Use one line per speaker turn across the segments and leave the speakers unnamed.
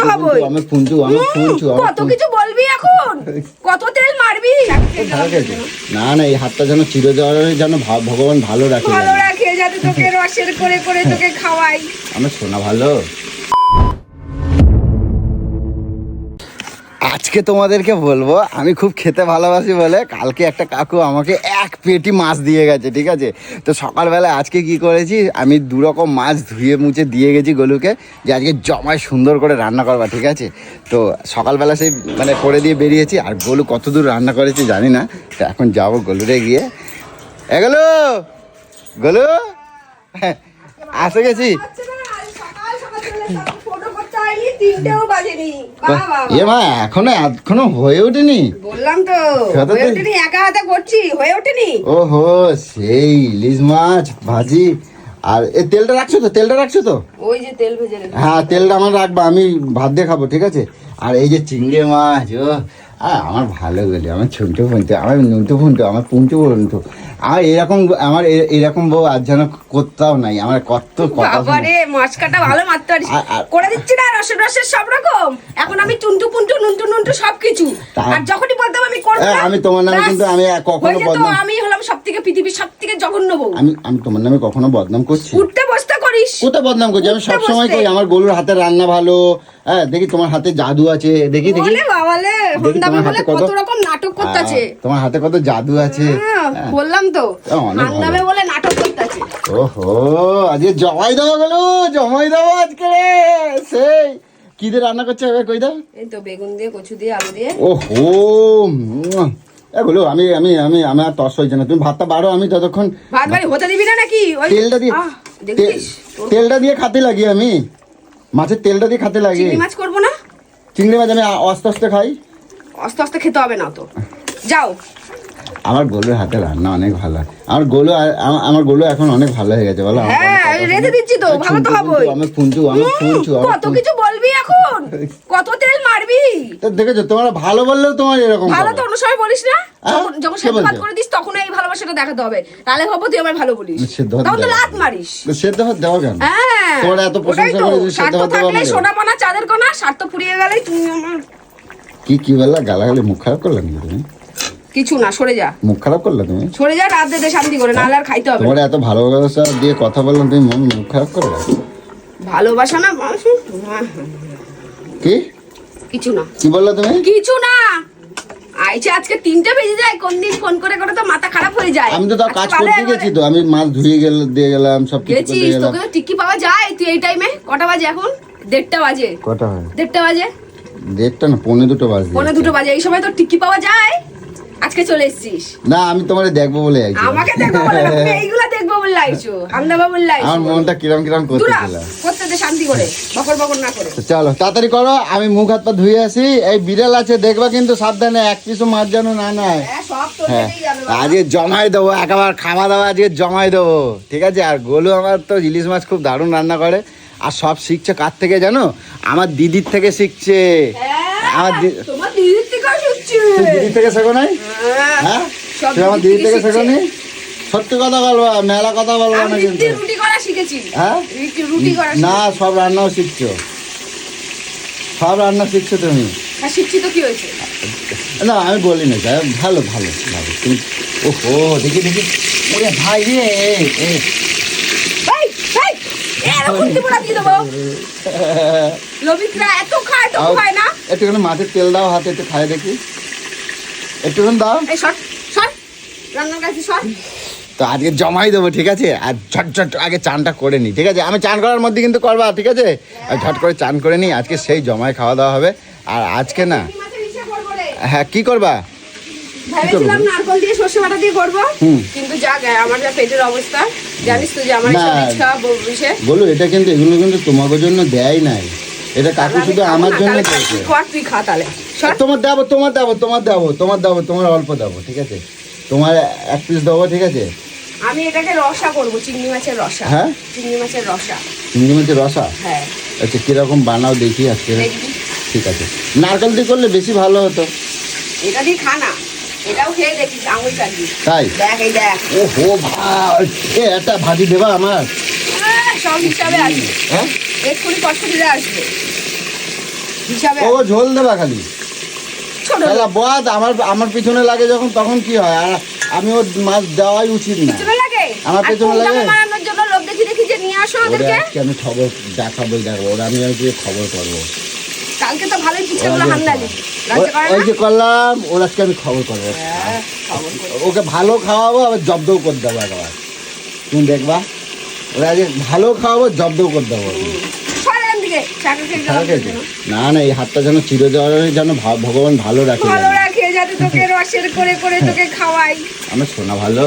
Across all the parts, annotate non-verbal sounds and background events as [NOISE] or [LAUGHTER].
পুঞ্জু পুঞ্জু
কত কিছু বলবি এখন? কত তেল মারবি?
না না এই হাতটা যেন চিরজরে যেন ভগবান ভালো রাখে
ভালো রাখে যাতে তোকে রসের করে করে তোকে খাওয়াই।
আমার শোনা ভালো। আজকে তোমাদেরকে বলব আমি খুব খেতে ভালোবাসি বলে কালকে একটা কাকু আমাকে এক পেটি মাছ দিয়ে গেছে ঠিক আছে? তো সকালবেলা আজকে কি করেছি আমি দু রকম মাছ ধুয়ে মুছে দিয়ে গেছি গলুকে যে আজকে জমায় সুন্দর করে রান্না করবা ঠিক আছে? তো সকালবেলা সেই মানে করে দিয়ে বেরিয়েছি আর গলু কত দূর রান্না করেছি জানি না তো এখন যাব গলুরে গিয়ে। এগুলো গলু হ্যাঁ, আসে গেছি?
হয়নি, তিনটেও বাজেনি। বাহ, বাহ,
এ মা এখনও এখনও হয়ে ওঠেনি?
বললাম তো হয়ে ওঠেনি একা হাতে করছি হয়ে ওঠেনি?
ওহো সেই ইলিশ মাছ ভাজি আর এ তেলটা রাখছো তো তেলটা রাখছো তো?
ওই যে তেল ভেজে
হ্যাঁ তেলটা আমার রাখবা আমি ভাত দিয়ে খাব ঠিক আছে? আর এই যে চিংড়ি মাছ ও আমার ভালো গেলি আমার ছোটো ফুনটো আমার নুনটু ফুনটো আমার পুঞ্চু ফুনটো। আমার এরকম আমার এরকম বউ আর যেন করতেও নাই আমার কত কথা
বাবারে মাছকাটা ভালো মারতে পারিস।
আর- আর-
করে দিচ্ছি না রসের রসের সব রকম। এখন আমি টুনটু পুন্টু নুনটু নুনটু সব কিছু। আর যখনই বলতাম আমি করব
আমি তোমার নামে কিন্তু আমি কখনো বদনাম-
আমি হলাম সব থেকে পৃথিবীর সব থেকে জঘন্য বউ।
আমি আমি তোমার নামে কখনো বদনাম করছি
উঠতে বসতে করিস
কোথায় বদনাম করছি। আমি সব সময় কই আমার গরুর হাতে রান্না ভালো। হ্যাঁ দেখি তোমার হাতে জাদু আছে। দেখি দেখি।
বলে বাবালে
দেখি
হন্দামি
তোমার
বলে
হাতে কত-
রকম নাটক করতেছে।
তোমার হাতে কত জাদু আছে।
হ্যাঁ,
হ্যাঁ।
বললাম তো।
ভালো।
বলে নাটক করতেছে।
ওহো আজকে জমাই দাও গেল জমাই দাও আজকে সেই কি দিয়ে রান্না করছে এবার কই দাও?
এই তো বেগুন দিয়ে কচু দিয়ে আলু দিয়ে।
ওহো। এগুলো আমি আমি আমি আমি আর তস হয়েছে না। তুমি ভাতটা বাড়ো আমি ততক্ষণ
ভাত বাড়ি হতে দিবি না নাকি? ওই
তেলটা দিয়ে তেলটা দিয়ে খাতে লাগি আমি। মাছের তেলটা দিয়ে খাতে লাগি।
চিংড়ি মাছ করব না?
চিংড়ি মাছ আমি অস্ত আস্তে আস্তে খাই।
আস্তে আস্তে খেতে হবে না তো। যাও।
আমার গোলুর হাতে রান্না অনেক ভালো হয়। আমার গোলু আমার গোলু এখন অনেক ভালো হয়ে গেছে বলো? আমার
হ্যাঁ। রেখে দিচ্ছি তো ভালো তো
আমি শুনছু আমি আমি
কত কিছু বলবি এখন? কত তেল মারবি?
তো দেখেছ তোমরা ভালো বললেও তোমার এরকম
ভালো তো বলিস না? যখন সেদ্ধ ভাত করে দিস তখন এই ভালোবাসাটা দেখাতে হবে। তাহলে ভাবো তুই আমায় ভালো বলিস। তখন তো লাত মারিস।
সেদ্ধ ভাত দেওয়া কেন?
হ্যাঁ
তোমরা এত প্রশংসা করে সেদ্ধ ভাত দেওয়া?
সোনা পানা চাঁদের কোনা স্বার্থ ফুরিয়ে গেলেই তুমি আমার
কি কি বললা? গালাগালি মুখ খারাপ করলাম তুমি?
কিছু না সরে যা।
মুখ খারাপ করলে তুমি?
সরে যা রাত দে শান্তি করে নাহলে আর খাইতে হবে।
তোমার এত ভালোবাসা দিয়ে কথা বললাম তুমি মন মুখ খারাপ করলে
ভালোবাসা না মানুষ
কি?
কিছু না।
কি বললা তুমি?
কিছু না। আইছে আজকে তিনটে বেজে যায় কোন দিন ফোন করে করে তো মাথা খারাপ হয়ে যায়।
আমি তো তাও কাজ করতে গেছি তো আমি মাছ ধুয়ে গেল দিয়ে গেলাম সব কিছু গেলাম।
তোকে তো টিকি পাওয়া যায় তুই এই টাইমে কটা বাজে এখন? দেড়টা বাজে।
কটা হয়
দেড়টা বাজে?
দেড়টা না পৌনে দুটো বাজে।
পৌনে দুটো বাজে এই সময় তো টিকি পাওয়া যায়। আজকে চলে এসেছিস।
না আমি তোমার দেখব বলে আইছি।
আমাকে দেখব বলে না, তুমি এইগুলা দেখব বললে আইছো আন্দাবা বললে আইছো
আমার মনটা কিরম কিরম করতেছিল।
করতে দে শান্তি করে বকর বকর না করে।
চলো তাড়াতাড়ি করো আমি মুখ হাত পা ধুয়ে আসি। এই বিড়াল আছে দেখবা কিন্তু সাবধানে এক পিছু মাছ যেন না নেয়।
হ্যাঁ
হ্যাঁ। আজকে জমাই দেবো একেবারে খাওয়া দাওয়া আজকে জমাই দেবো ঠিক আছে? আর গোলু আমার তো ইলিশ মাছ খুব দারুণ রান্না করে। আর সব শিখছে কার থেকে জানো? আমার দিদির থেকে শিখছে।
হ্যাঁ,
আমার
দিদির থেকে শিখছি।
দিদির থেকে শেখো নাই?
হ্যাঁ,
হ্যাঁ তুই আমার
দিদির
থেকে
থেকে
শেখো সত্যি কথা বলব মেলা কথা বলব
আমি
না কিন্তু
রুটি রুটি করা শিখেছি।
হ্যাঁ?
রুটি রুটি করা
না সব রান্নাও শিখছো। সব রান্না শিখছো তুমি?
হ্যাঁ শিখছি তো কি হয়েছে?
না আমি বলি না যাই ভালো ভালো ভালো। তুমি ওহো দেখি দেখি। ওরে ভাই রে একটুখানি মাছের তেল দাও হাতে একটু খাই দেখি। একটুখানি দাও।
এই সর সর। রান্নার কাছে সর।
তো আজকে জমাই দেবো ঠিক আছে? আর ঝট ঝট আগে চানটা করে নিই ঠিক আছে? আমি চান করার মধ্যে কিন্তু করবা ঠিক আছে? আর ঝট করে চান করে নিই আজকে সেই জমায় খাওয়া দাওয়া হবে। আর আজকে না। হ্যাঁ কি করবা?
ভেবেছিলাম নারকল দিয়ে সর্ষে বাটা দিয়ে করব।
হুম।
কিন্তু যা আমার যা পেটের অবস্থা জানিস তো যে আমার
বলো এটা কিন্তু এগুলো কিন্তু তোমাকে জন্য দেয় নাই। এটা কাকু শুধু আমার জন্য দিয়েছে
তুই খা তাহলে।
তোমার দেবো তোমার দেবো তোমার দেবো তোমার দেবো তোমার অল্প দেবো ঠিক আছে? তোমার এক পিস দেবো ঠিক আছে?
আমি এটাকে রসা করব চিংড়ি মাছের রসা।
হ্যাঁ?
চিংড়ি মাছের রসা।
চিংড়ি মাছের রসা?
হ্যাঁ।
আচ্ছা কীরকম বানাও দেখি আজকে। ঠিক আছে। নারকেল দিয়ে করলে বেশি ভালো হতো।
এটা দিয়ে খা না। এটাও খেয়ে দেখিস আঙুল চাটবি
তাই?
দেখ এই দেখ।
ও হো ভাই এ একটা ভাজি দেবা আমার?
সব হিসাবে আসবে।
হ্যাঁ?
এক্ষুনি কষ্ট দিলে আসবে। হিসাবে
ও ঝোল দেবা খালি। বদ আমার আমার পিছনে লাগে যখন তখন কি হয়? আর আমি ওর মাছ দেওয়াই উচিত না। আমার পেছনে লাগে? ওরে আজকে আমি খবর দেখাবো দেখব ওরা আমি আজকে খবর করব।
কালকে তো ভালোই
ওরা
হান্দালি
ওই- যে করলাম ওর আজকে আমি খবর করব।
হ্যাঁ।
ওকে ভালো খাওয়াবো আবার জব্দও করে দেবো একবার তুমি দেখবা ওরা আজকে ভালো খাওয়াবো জব্দও করে দেবো না না এই হাতটা যেন চির যাওয়ার যেন ভগবান ভালো রাখে
ভালো রাখে যাতে তোকে রসের করে করে তোকে খাওয়াই।
আমার শোনা ভালো।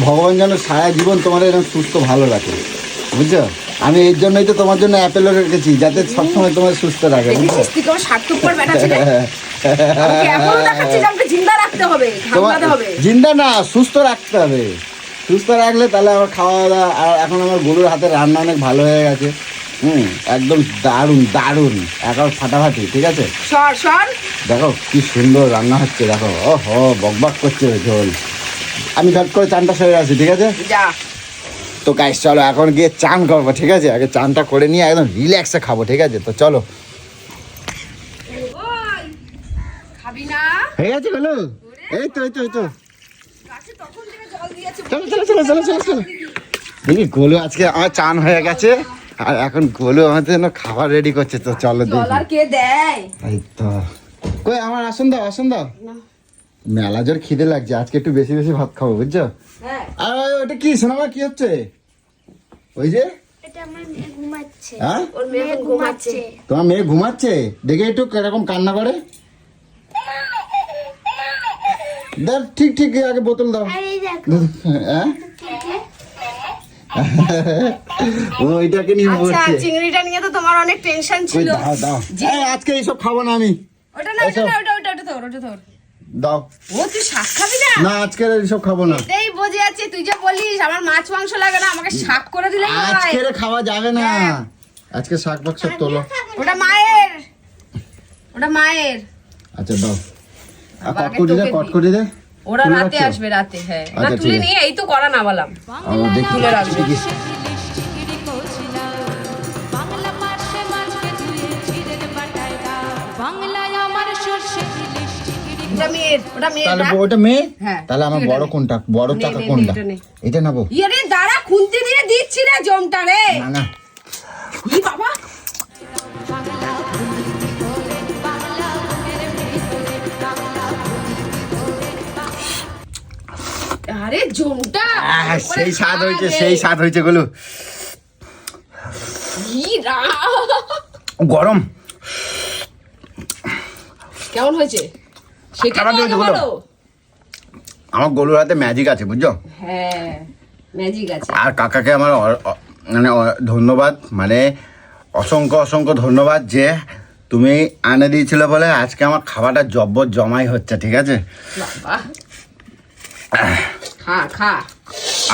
ভগবান যেন সারা জীবন তোমার এরকম সুস্থ ভালো রাখে। বুঝছ? আমি এর জন্যই তো তোমার জন্য অ্যাপেলও রেখেছি যাতে সবসময় তোমার সুস্থ রাখে
জিন্দা
না সুস্থ রাখতে হবে। সুস্থ রাখলে তাহলে আমার খাওয়া দাওয়া আর এখন আমার গরুর হাতে রান্না অনেক ভালো হয়ে গেছে। হুম একদম দারুণ দারুণ। এখন ফাটাফাটি ঠিক আছে? দেখো কি সুন্দর রান্না হচ্ছে দেখো। ও হো বকবক করছে ঝোল। আমি ঝট করে চানটা সেরে আছি ঠিক আছে?
যা।
তো গাইস চলো এখন গিয়ে চান করব ঠিক আছে? আগে চানটা করে নিয়ে একদম রিল্যাক্সে খাব ঠিক আছে? তো চলো।
খাবি না?
হয়ে গেছে বলো এই তো এই তো এই তো। চলো চলো চলো চলো চলো চলো। দেখি গোলু আজকে আমার চান হয়ে গেছে। আর এখন গোলু আমাদের জন্য খাবার রেডি করছে তো চলো দেখি।
আর কে দেয়?
এই তো। কই আমার আসন দাও আসন দাও। মেলা জোর খিদে লাগছে আজকে একটু বেশি বেশি ভাত খাব বুঝছ?
হ্যাঁ।
আর ওই- ওটা কি শোনাবা কি হচ্ছে? ওই যে?
এটা আমার মেয়ে ঘুমাচ্ছে।
হ্যাঁ? তোমার মেয়ে ঘুমাচ্ছে? দেখে একটু কীরকম কান্না করে। দাও ঠিক ঠিক আগে বোতল দাও।
আর
হ্যাঁ? ওইটাকে নিয়ে
আচ্ছা চিংড়িটা নিয়ে তো তোমার অনেক টেনশন ছিল।
দাও দাও। এই, আজকে এইসব খাব না আমি।
ওটা না ওটা ওটা ওটা ওটা তোর ওটা তোর
দাও।
ও তুই শাক খাবি না?
না আজকে এইসব খাব না।
এই বোঝে যাচ্ছে তুই যে বলিস আমার মাছ মাংস লাগে না আমাকে শাক করে দিলে
আজকে খাওয়া যাবে না। আজকে শাক সব তোলো।
ওটা মায়ের। ওটা মায়ের।
আচ্ছা দাও। কটকটি দে কটকটি দে।
ওরা রাতে আসবে রাতে হ্যাঁ। না
আচ্ছা,
তুলে নিয়ে এই তো করা না বললাম।
দেখি
তুলে রাখবে।
তাহলে
হ্যাঁ,
আমার বড় কোনটা? বড়
এটা
নেব।
ইয়ে দাঁড়া খুন্তি দিয়ে দিচ্ছি রে জমটা রে।
না না।
বাবা আরে জমটা
সেই স্বাদ হয়েছে সেই স্বাদ হয়েছে গুলো। গরম।
কেমন হয়েছে? সেটা।
আমার গরুর হাতে ম্যাজিক আছে বুঝছ?
হ্যাঁ ম্যাজিক আছে।
আর কাকাকে আমার মানে ধন্যবাদ মানে অসংখ্য অসংখ্য ধন্যবাদ যে তুমি আনে দিয়েছিলে বলে আজকে আমার খাবারটা জব্বর জমাই হচ্ছে ঠিক আছে?
বাবা। [LAUGHS] খা খা।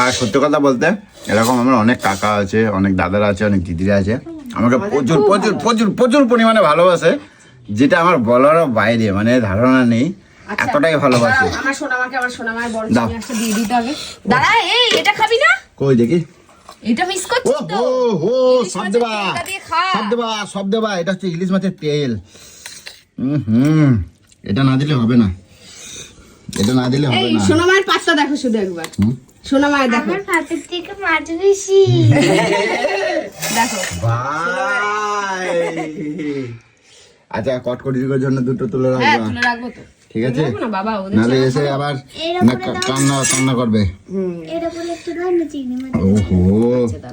আর সত্যি কথা বলতে এরকম আমার অনেক কাকা আছে অনেক দাদারা আছে অনেক দিদিরা আছে। আমাকে প্রচুর প্রচুর প্রচুর প্রচুর পরিমাণে ভালোবাসে যেটা আমার বলারও বাইরে মানে ধারণা নেই।
আচ্ছা,
এতটাই ভালোবাসে।
আমার সোনামাকে আমার সোনামায়ের বড় চিনি একটা দিয়ে দিতে হবে। দাঁড়া এই এটা খাবি না?
কই দেখি?
এটা মিস
ও
করছিস তো।
হো হো
ইলিশ
সব
মাছের
দেবা।
তেলটা দিয়ে খা।
সব দেবা এটা হচ্ছে ইলিশ মাছের তেল। হুম হুম। এটা না দিলে হবে না। এটা না দিলে হবে না।
সোনামায়ের পাঁচটা দেখো শুধু একবার।
হুম?
সোনামায়ের দেখো।
আমার ভাতের থেকে মাছ বেশি।
দেখো।
ভাই। আচ্ছা কটকটির জন্য দুটো তুলে
হ্যাঁ তুলে রাখব তো।
ঠিক আছে?
না বাবা
নাহলে এসে আবার। কান্না কান্না করবে। ওহো।
আচ্ছা,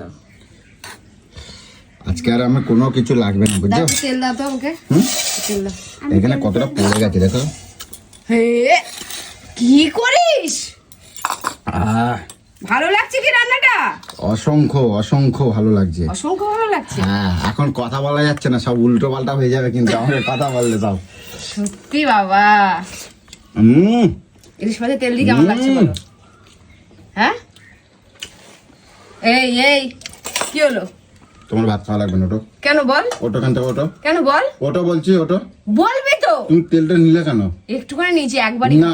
আজকে আর আমার কোনো কিছু লাগবে না বুঝছ?
তেল দাও তো আমাকে।
হুম?
তেল দাও।
এখানে কতটা পড়ে গেছে দেখো।
হে! কি করিস?
আহ।
ভালো লাগছে কি রান্নাটা?
অসংখ্য অসংখ্য ভালো লাগছে।
অসংখ্য ভালো লাগছে।
হ্যাঁ এখন কথা বলা যাচ্ছে না সব উল্টো পাল্টা হয়ে যাবে কিন্তু আমাকে কথা বললে সব
সত্যি বাবা।
হুম
ইলিশ মাছের তেল দিয়ে কেমন লাগছে বলো? হ্যাঁ? এই এই কি হলো?
তোমার ভাত খাওয়া লাগবে না ওটো
কেন বল?
ওটো খান থেকে ওটো
কেন বল?
ওটো বলছি ওটো
বলবি তো।
তুমি তেলটা নিলে কেন?
একটুখানি নিচে একবারই
না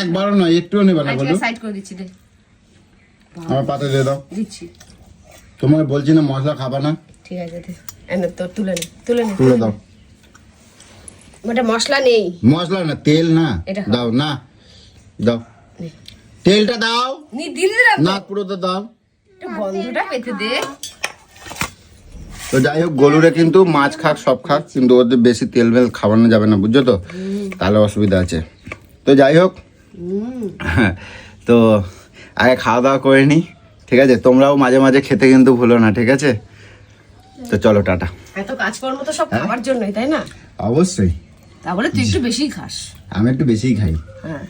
একবারও নয় একটুও নেবে না
আচ্ছা
বলো।
সাইড করে দিচ্ছি দে।
আমার পাতে দিয়ে দাও।
দিচ্ছি।
তোমার বলছি না মশলা খাবা না।
ঠিক আছে দে। এনে তো তুলে নে তুলে নে।
তুলে দাও।
ওটা মশলা নেই।
মশলা না তেল না। দাও না। দাও। তেলটা দাও।
নি দিলি না।
না পুরোটা দাও।
একটু গন্ধটা পেতে দে।
তো যাই হোক গরুরে কিন্তু মাছ খাক সব খাক কিন্তু ওদের বেশি তেল মেল খাওয়ানো যাবে না বুঝছ তো? তাহলে অসুবিধা আছে। তো যাই হোক [LAUGHS] তো আগে খাওয়া দাওয়া করে নি ঠিক আছে? তোমরাও মাঝে মাঝে খেতে কিন্তু ভুলো না ঠিক আছে? তো চলো টাটা।
এত কাজকর্ম তো সব
হ্যাঁ?
খাবার জন্যই তাই না?
অবশ্যই।
তাহলে তুই একটু বেশি খাস।
আমি একটু বেশিই খাই।
হ্যাঁ।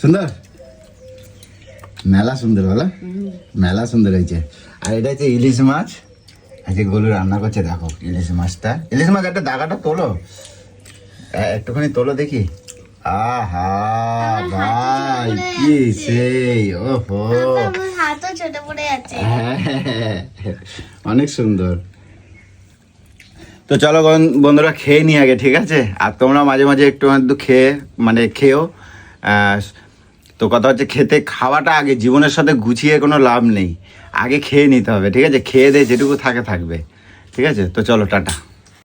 সুন্দর? মেলা সুন্দর বলো? মেলা সুন্দর হয়েছে। আর এটা হচ্ছে ইলিশ মাছ। আজকে গোলু রান্না করছে দেখো ইলিশ মাছটা। ইলিশ মাছ একটা দাগাটা তোলো। একটুখানি তোলো দেখি। আহা ভাই কি সেই ওহো। হ্যাঁ, অনেক সুন্দর। তো চলো বন- বন্ধুরা খেয়ে নি আগে ঠিক আছে? আর তোমরা মাঝে মাঝে একটু একটু খেয়ে মানে খেয়েও আহ, তো কথা হচ্ছে খেতে, খাওয়াটা আগে, জীবনের সাথে গুছিয়ে কোনো লাভ নেই। আগে খেয়ে নিতে হবে, ঠিক আছে? খেয়ে দিয়ে যেটুকু থাকে, থাকবে। ঠিক আছে? তো চলো, টাটা।